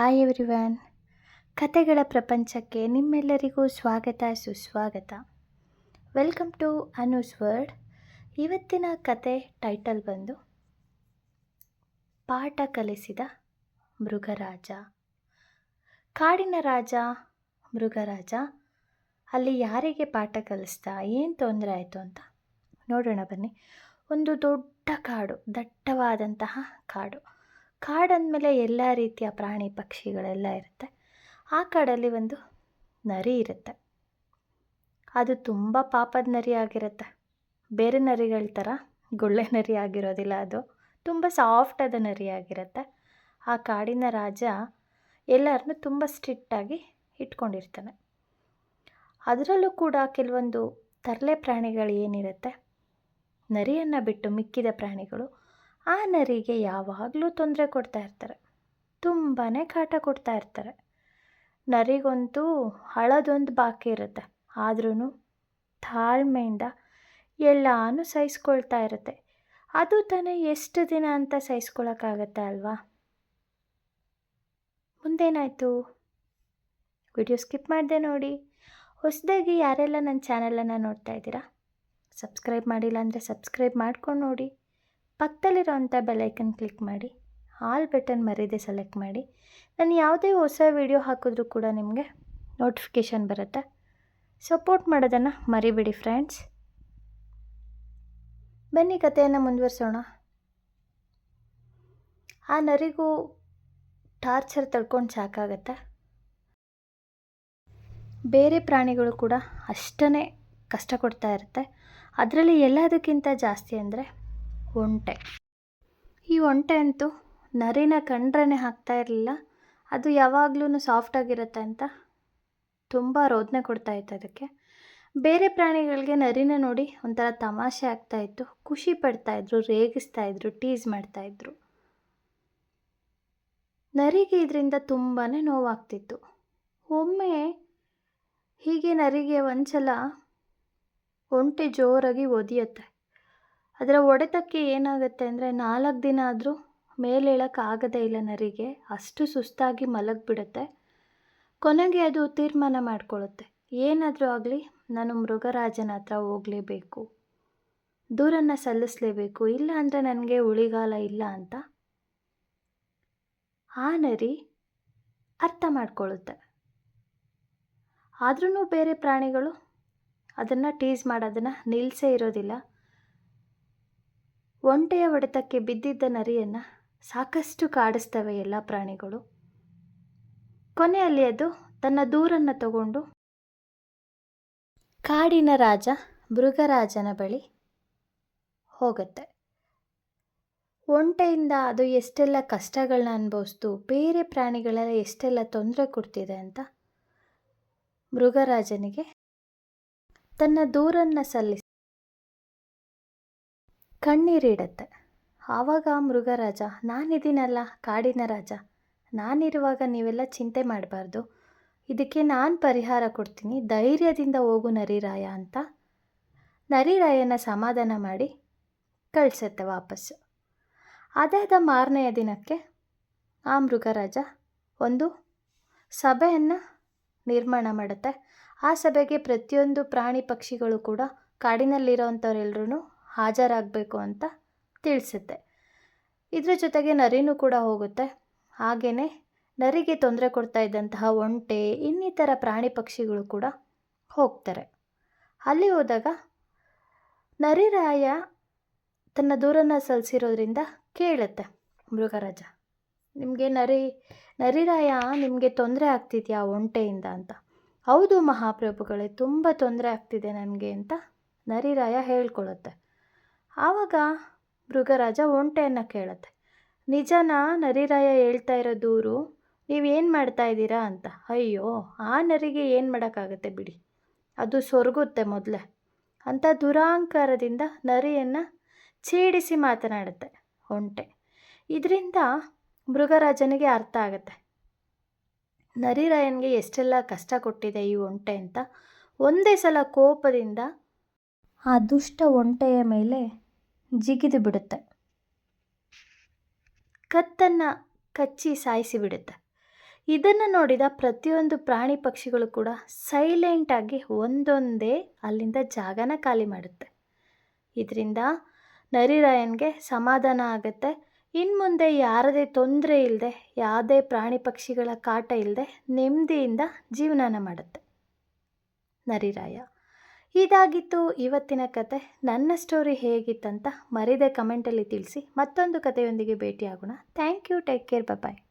Hi everyone ಕತೆಗಳ ಪ್ರಪಂಚಕ್ಕೆ ನಿಮ್ಮೆಲ್ಲರಿಗೂ ಸ್ವಾಗತ, ಸುಸ್ವಾಗತ. ವೆಲ್ಕಮ್ ಟು ಅನೂಸ್ ವರ್ಡ್ ಇವತ್ತಿನ ಕತೆ ಟೈಟಲ್ ಬಂದು, ಪಾಠ ಕಲಿಸಿದ ಮೃಗರಾಜ. ಕಾಡಿನ ರಾಜ, ಮೃಗರಾಜ, ಅಲ್ಲಿ ಯಾರಿಗೆ ಪಾಠ ಕಲಿಸ್ತಾ, ಏನು ತೊಂದರೆ ಆಯಿತು ಅಂತ ನೋಡೋಣ ಬನ್ನಿ. ಒಂದು ದೊಡ್ಡ ಕಾಡು, ದಟ್ಟವಾದಂತಹ ಕಾಡು. ಕಾಡಂದಮೇಲೆ ಎಲ್ಲ ರೀತಿಯ ಪ್ರಾಣಿ ಪಕ್ಷಿಗಳೆಲ್ಲ ಇರುತ್ತೆ. ಆ ಕಾಡಲ್ಲಿ ಒಂದು ನರಿ ಇರುತ್ತೆ. ಅದು ತುಂಬ ಪಾಪದ ನರಿ ಆಗಿರುತ್ತೆ. ಬೇರೆ ನರಿಗಳ ಥರ ಗುಳ್ಳೆ ನರಿ ಆಗಿರೋದಿಲ್ಲ ಅದು. ತುಂಬ ಸಾಫ್ಟಾದ ನರಿ ಆಗಿರುತ್ತೆ. ಆ ಕಾಡಿನ ರಾಜ ಎಲ್ಲರನ್ನೂ ತುಂಬ ಸ್ಟ್ರಿಕ್ಟಾಗಿ ಇಟ್ಕೊಂಡಿರ್ತಾನೆ. ಅದರಲ್ಲೂ ಕೂಡ ಕೆಲವೊಂದು ತರಲೆ ಪ್ರಾಣಿಗಳು ಏನಿರುತ್ತೆ? ನರಿಯನ್ನು ಬಿಟ್ಟು ಮಿಕ್ಕಿದ ಪ್ರಾಣಿಗಳು ಆ ನರಿಗೆ ಯಾವಾಗಲೂ ತೊಂದರೆ ಕೊಡ್ತಾ ಇರ್ತಾರೆ. ತುಂಬಾ ಕಾಟ ಕೊಡ್ತಾ ಇರ್ತಾರೆ. ನರಿಗಂತೂ ಹಳದೊಂದು ಬಾಕಿ ಇರುತ್ತೆ. ಆದ್ರೂ ತಾಳ್ಮೆಯಿಂದ ಎಲ್ಲಾನು ಸಹಿಸ್ಕೊಳ್ತಾ ಇರುತ್ತೆ. ಅದು ತಾನೇ ಎಷ್ಟು ದಿನ ಅಂತ ಸಹಿಸ್ಕೊಳಕ್ಕಾಗತ್ತೆ ಅಲ್ವಾ? ಮುಂದೇನಾಯಿತು? ವಿಡಿಯೋ ಸ್ಕಿಪ್ ಮಾಡಿದೆ ನೋಡಿ. ಹೊಸದಾಗಿ ಯಾರೆಲ್ಲ ನನ್ನ ಚಾನಲನ್ನು ನೋಡ್ತಾ ಇದ್ದೀರಾ? ಸಬ್ಸ್ಕ್ರೈಬ್ ಮಾಡಿಲ್ಲ ಅಂದರೆ ಸಬ್ಸ್ಕ್ರೈಬ್ ಮಾಡ್ಕೊಂಡು ನೋಡಿ. ಪಕ್ಕದಲ್ಲಿರೋವಂಥ ಬೆಲೈಕನ್ ಕ್ಲಿಕ್ ಮಾಡಿ ಆಲ್ ಬಟನ್ ಮರೆಯದೆ ಸೆಲೆಕ್ಟ್ ಮಾಡಿ. ನಾನು ಯಾವುದೇ ಹೊಸ ವಿಡಿಯೋ ಹಾಕಿದ್ರೂ ಕೂಡ ನಿಮಗೆ ನೋಟಿಫಿಕೇಷನ್ ಬರುತ್ತೆ. ಸಪೋರ್ಟ್ ಮಾಡೋದನ್ನು ಮರಿಬೇಡಿ ಫ್ರೆಂಡ್ಸ್ ಬನ್ನಿ ಕಥೆಯನ್ನು ಮುಂದುವರಿಸೋಣ. ಆ ನರಿಗೂ ಟಾರ್ಚರ್ ತಡ್ಕೊಂಡು ಸಾಕಾಗತ್ತೆ. ಬೇರೆ ಪ್ರಾಣಿಗಳು ಕೂಡ ಅಷ್ಟೇ ಕಷ್ಟ ಕೊಡ್ತಾ ಇರುತ್ತೆ. ಅದರಲ್ಲಿ ಎಲ್ಲದಕ್ಕಿಂತ ಜಾಸ್ತಿ ಅಂದರೆ ಒಂಟೆ. ಈ ಒಂಟೆ ಅಂತೂ ನರಿನ ಕಂಡ್ರೇ ಹಾಕ್ತಾ ಇರಲಿಲ್ಲ. ಅದು ಯಾವಾಗ್ಲೂ ಸಾಫ್ಟಾಗಿರುತ್ತೆ ಅಂತ ತುಂಬ ರೋದನೆ ಕೊಡ್ತಾ ಇತ್ತು ಅದಕ್ಕೆ. ಬೇರೆ ಪ್ರಾಣಿಗಳಿಗೆ ನರಿನ ನೋಡಿ ಒಂಥರ ತಮಾಷೆ ಆಗ್ತಾಯಿತ್ತು ಖುಷಿ ಪಡ್ತಾ ಇದ್ರು, ರೇಗಿಸ್ತಾ ಇದ್ರು ಟೀಸ್ ಮಾಡ್ತಾಯಿದ್ರು ನರಿಗೆ ಇದರಿಂದ ತುಂಬಾ ನೋವಾಗ್ತಿತ್ತು. ಒಮ್ಮೆ ಹೀಗೆ ನರಿಗೆ ಒಂದ್ಸಲ ಒಂಟೆ ಜೋರಾಗಿ ಒದಿಯುತ್ತೆ. ಅದರ ಒಡೆತಕ್ಕೆ ಏನಾಗುತ್ತೆ ಅಂದರೆ ನಾಲ್ಕು ದಿನ ಆದರೂ ಮೇಲೇಳೋಕ್ಕಾಗದೇ ಇಲ್ಲ ನರಿಗೆ. ಅಷ್ಟು ಸುಸ್ತಾಗಿ ಮಲಗಿಬಿಡುತ್ತೆ. ಕೊನೆಗೆ ಅದು ತೀರ್ಮಾನ ಮಾಡಿಕೊಳ್ಳುತ್ತೆ ಏನಾದರೂ ಆಗಲಿ ನಾನು ಮೃಗರಾಜನ ಹತ್ರ ಹೋಗಲೇಬೇಕು. ದೂರನ್ನು ಸಲ್ಲಿಸಲೇಬೇಕು. ಇಲ್ಲ ಅಂದರೆ ನನಗೆ ಉಳಿಗಾಲ ಇಲ್ಲ ಅಂತ. ಆ ನರಿ ಅರ್ಥ ಮಾಡ್ಕೊಳ್ಳುತ್ತೆ ಆದ್ರೂ ಬೇರೆ ಪ್ರಾಣಿಗಳು ಅದನ್ನು ಟೀಸ್ ಮಾಡೋದನ್ನು ನಿಲ್ಲಿಸೇ ಇರೋದಿಲ್ಲ. ಒಂಟೆಯ ಒಡೆತಕ್ಕೆ ಬಿದ್ದಿದ್ದ ನರಿಯನ್ನು ಸಾಕಷ್ಟು ಕಾಡಿಸ್ತವೆ ಎಲ್ಲ ಪ್ರಾಣಿಗಳು. ಕೊನೆಯಲ್ಲಿ ಅದು ತನ್ನ ದೂರನ್ನು ತಗೊಂಡು ಕಾಡಿನ ರಾಜ ಮೃಗರಾಜನ ಬಳಿ ಹೋಗುತ್ತೆ. ಒಂಟೆಯಿಂದ ಅದು ಎಷ್ಟೆಲ್ಲ ಕಷ್ಟಗಳನ್ನ ಅನುಭವಿಸ್ತು, ಬೇರೆ ಪ್ರಾಣಿಗಳೆಲ್ಲ ಎಷ್ಟೆಲ್ಲ ತೊಂದರೆ ಕೊಡ್ತಿದೆ ಅಂತ ಮೃಗರಾಜನಿಗೆ ತನ್ನ ದೂರನ್ನು ಸಲ್ಲಿಸಿ ಕಣ್ಣೀರಿಡತ್ತೆ. ಆವಾಗ ಮೃಗರಾಜ, ನಾನಿದ್ದೀನಲ್ಲ ಕಾಡಿನ ರಾಜ, ನಾನಿರುವಾಗ ನೀವೆಲ್ಲ ಚಿಂತೆ ಮಾಡಬಾರ್ದು. ಇದಕ್ಕೆ ನಾನು ಪರಿಹಾರ ಕೊಡ್ತೀನಿ, ಧೈರ್ಯದಿಂದ ಹೋಗು ನರಿರಾಯ ಅಂತ. ನರಿರಾಯನ ಸಮಾಧಾನ ಮಾಡಿ ಕಳಿಸತ್ತೆ ವಾಪಸ್ಸು ಅದಾದ ಮಾರನೆಯ ದಿನಕ್ಕೆ ಆ ಮೃಗರಾಜ ಒಂದು ಸಭೆಯನ್ನು ನಿರ್ಮಾಣ ಮಾಡುತ್ತೆ. ಆ ಸಭೆಗೆ ಪ್ರತಿಯೊಂದು ಪ್ರಾಣಿ ಪಕ್ಷಿಗಳು ಕೂಡ ಕಾಡಿನಲ್ಲಿರೋವಂಥವ್ರೆಲ್ಲರೂ ಹಾಜರಾಗಬೇಕು ಅಂತ ತಿಳಿಸುತ್ತೆ. ಇದರ ಜೊತೆಗೆ ನರಿನೂ ಕೂಡ ಹೋಗುತ್ತೆ. ಹಾಗೆಯೇ ನರಿಗೆ ತೊಂದರೆ ಕೊಡ್ತಾ ಇದ್ದಂತಹ ಒಂಟೆ, ಇನ್ನಿತರ ಪ್ರಾಣಿ ಪಕ್ಷಿಗಳು ಕೂಡ ಹೋಗ್ತಾರೆ. ಅಲ್ಲಿ ಹೋದಾಗ ನರಿರಾಯ ತನ್ನ ದೂರನ್ನು ಸಲ್ಲಿಸಿರೋದ್ರಿಂದ ಕೇಳುತ್ತೆ, ಮೃಗರಾಜ, ನಿಮಗೆ ನರಿ, ನರಿರಾಯ ನಿಮಗೆ ತೊಂದರೆ ಆಗ್ತಿದೆಯಾ ಒಂಟೆಯಿಂದ ಅಂತ? ಹೌದು ಮಹಾಪ್ರಭುಗಳೇ, ತುಂಬ ತೊಂದರೆ ಆಗ್ತಿದೆ ನನಗೆ ಅಂತ ನರಿರಾಯ ಹೇಳ್ಕೊಳ್ಳುತ್ತೆ ಆವಾಗ ಮೃಗರಾಜ ಒಂಟೆಯನ್ನು ಕೇಳುತ್ತೆ. ನಿಜನ ನರಿರಾಯ ಹೇಳ್ತಾ ಇರೋ ದೂರು ನೀವೇನು ಮಾಡ್ತಾ ಇದ್ದೀರಾ ಅಂತ. ಅಯ್ಯೋ, ಆ ನರಿಗೆ ಏನು ಮಾಡೋಕ್ಕಾಗತ್ತೆ ಬಿಡಿ. ಅದು ಸೊರಗುತ್ತೆ ಮೊದಲೇ. ಅಂತ ದುರಾಂಕಾರದಿಂದ ನರಿಯನ್ನು ಛೇಡಿಸಿ ಮಾತನಾಡುತ್ತೆ ಒಂಟೆ. ಇದರಿಂದ ಮೃಗರಾಜನಿಗೆ ಅರ್ಥ ಆಗುತ್ತೆ. ನರಿರಾಯನಿಗೆ ಎಷ್ಟೆಲ್ಲ ಕಷ್ಟ ಕೊಟ್ಟಿದೆ ಈ ಒಂಟೆ ಅಂತ. ಒಂದೇ ಸಲ ಕೋಪದಿಂದ ಆ ದುಷ್ಟ ಒಂಟೆಯ ಮೇಲೆ ಜಿಗಿದು ಬಿಡುತ್ತೆ. ಕತ್ತನ್ನು ಕಚ್ಚಿ ಸಾಯಿಸಿ ಬಿಡುತ್ತೆ. ಇದನ್ನು ನೋಡಿದ ಪ್ರತಿಯೊಂದು ಪ್ರಾಣಿ ಪಕ್ಷಿಗಳು ಕೂಡ ಸೈಲೆಂಟಾಗಿ ಒಂದೊಂದೇ ಅಲ್ಲಿಂದ ಜಾಗನ ಖಾಲಿ ಮಾಡುತ್ತೆ. ಇದರಿಂದ ನರಿರಾಯನ್ಗೆ ಸಮಾಧಾನ ಆಗುತ್ತೆ. ಇನ್ನು ಮುಂದೆ ಯಾರದೇ ತೊಂದರೆ ಇಲ್ಲದೆ ಯಾವುದೇ ಪ್ರಾಣಿ ಪಕ್ಷಿಗಳ ಕಾಟ ಇಲ್ಲದೆ ನೆಮ್ಮದಿಯಿಂದ ಜೀವನಾನ ಮಾಡುತ್ತೆ. ನರಿರಾಯ. ಇದಾಗಿತ್ತು ಇವತ್ತಿನ ಕತೆ. ನನ್ನ ಸ್ಟೋರಿ ಹೇಗಿತ್ತಂತ ಮರಿದೆ ಕಮೆಂಟಲ್ಲಿ ತಿಳಿಸಿ. ಮತ್ತೊಂದು ಕಥೆಯೊಂದಿಗೆ ಭೇಟಿಯಾಗೋಣ. Thank you take care bye